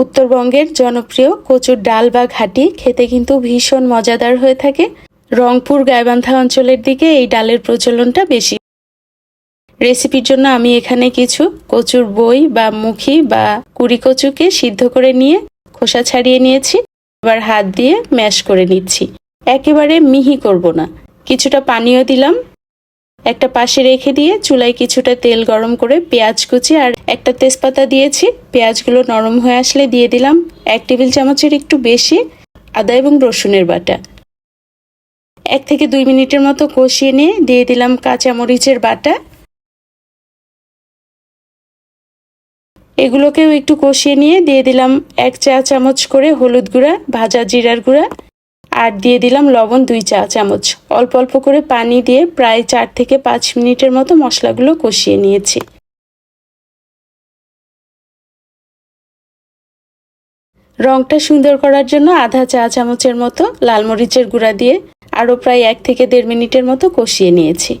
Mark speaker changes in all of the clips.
Speaker 1: উত্তরবঙ্গের জনপ্রিয় কচুর ডাল বা ঘাটি খেতে কিন্তু ভীষণ মজাদার হয়ে থাকে। রংপুর গাইবান্ধা অঞ্চলের দিকে এই ডালের প্রচলনটা বেশি। রেসিপির জন্য আমি এখানে কিছু কচুর বই বা মুখি বা কুড়ি কচুকে সিদ্ধ করে নিয়ে খোসা ছাড়িয়ে নিয়েছি। এবার হাত দিয়ে ম্যাশ করে নিচ্ছি। একেবারে মিহি করব না। কিছুটা পানীয় দিলাম। একটা পাশে রেখে দিয়ে চুলায় কিছুটা তেল গরম করে পেঁয়াজ কুচি আর একটা তেজপাতা দিয়েছি। পেঁয়াজগুলো নরম হয়ে আসলে দিয়ে দিলাম। এক টেবিল চামচের একটু বেশি আদা এবং রসুনের বাটা। এক থেকে দুই মিনিটের মতো কষিয়ে নিয়ে দিয়ে দিলাম কাঁচামরিচের বাটা। এগুলোকেও একটু কষিয়ে নিয়ে দিয়ে দিলাম এক চা চামচ করে হলুদ গুঁড়া, ভাজা জিরার গুঁড়া। আর দিয়ে দিলাম লবণ দুই চা চামচ। অল্প অল্প করে পানি দিয়ে প্রায় চার থেকে পাঁচ মিনিটের মতো মশলাগুলো কষিয়ে নিয়েছি। রংটা সুন্দর করার জন্য আধা চা চামচের মতো লাল মরিচের গুঁড়া দিয়ে আরও প্রায় এক থেকে দেড় মিনিটের মতো কষিয়ে নিয়েছি।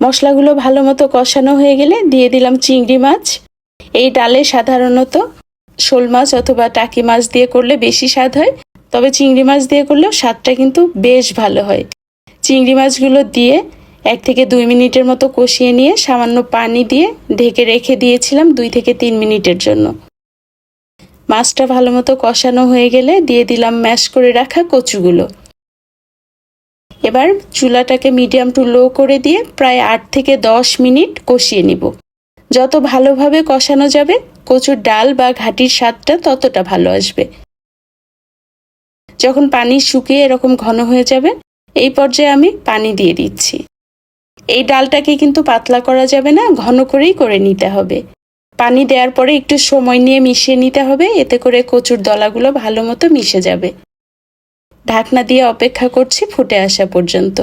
Speaker 1: মশলাগুলো ভালো মতো কষানো হয়ে গেলে দিয়ে দিলাম চিংড়ি মাছ। এই ডালে সাধারণত শোল মাছ অথবা টাকি মাছ দিয়ে করলে বেশি স্বাদ হয়। তবে চিংড়ি মাছ দিয়ে করলেও স্বাদটা কিন্তু বেশ ভালো হয়। চিংড়ি মাছগুলো দিয়ে এক থেকে দুই মিনিটের মতো কষিয়ে নিয়ে সামান্য পানি দিয়ে ঢেকে রেখে দিয়েছিলাম দুই থেকে তিন মিনিটের জন্য। মাছটা ভালো মতো কষানো হয়ে গেলে দিয়ে দিলাম ম্যাশ করে রাখা কচুগুলো। এবার চুলাটাকে মিডিয়াম টু লো করে দিয়ে প্রায় আট থেকে দশ মিনিট কষিয়ে নিব। যত ভালোভাবে কষানো যাবে, কচুর ডাল বা ঘাটির স্বাদটা ততটা ভালো আসবে। যখন পানি শুকিয়ে এরকম ঘন হয়ে যাবে, এই পর্যায়ে আমি পানি দিয়ে দিচ্ছি। এই ডালটাকে কিন্তু পাতলা করা যাবে না, ঘন করেই করে নিতে হবে। পানি দেওয়ার পরে একটু সময় নিয়ে মিশিয়ে নিতে হবে, এতে করে কচুর দলাগুলো ভালো মতো মিশে যাবে। ঢাকনা দিয়ে অপেক্ষা করছি ফুটে আসা পর্যন্ত।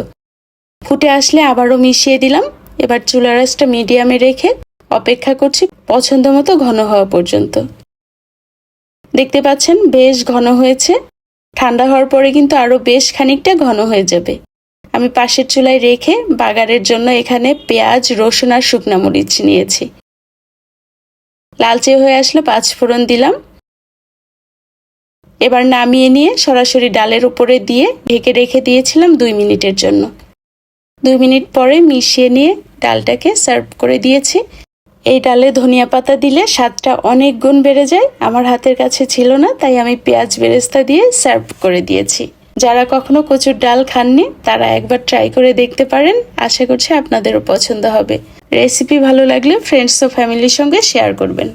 Speaker 1: ফুটে আসলে আবারও মিশিয়ে দিলাম। এবার চুলা রাসটা মিডিয়ামে রেখে অপেক্ষা করছি পছন্দ মতো ঘন হওয়া পর্যন্ত। দেখতে পাচ্ছেন, বেশ ঘন হয়েছে। ঠান্ডা হওয়ার পরে কিন্তু আরও বেশ খানিকটা ঘন হয়ে যাবে। আমি পাশের চুলায় রেখে বাগারের জন্য এখানে পেঁয়াজ, রসুন আর শুকনা মরিচ নিয়েছি। লালচে হয়ে আসলে পাঁচ ফোড়ন দিলাম। এবার নামিয়ে নিয়ে সরাসরি ডালের উপরে দিয়ে ঢেকে রেখে দিয়েছিলাম দুই মিনিটের জন্য। দুই মিনিট পরে মিশিয়ে নিয়ে ডালটাকে সার্ভ করে দিয়েছি। এই ডালে ধনিয়া পাতা দিলে স্বাদটা অনেক গুণ বেড়ে যায়। আমার হাতের কাছে ছিল না, তাই আমি পেঁয়াজ বেরেস্তা দিয়ে সার্ভ করে দিয়েছি। যারা কখনো কচুর ডাল খাননি, তারা একবার ট্রাই করে দেখতে পারেন। আশা করছি আপনাদেরও পছন্দ হবে। রেসিপি ভালো লাগলে ফ্রেন্ডস ও ফ্যামিলির সঙ্গে শেয়ার করবেন।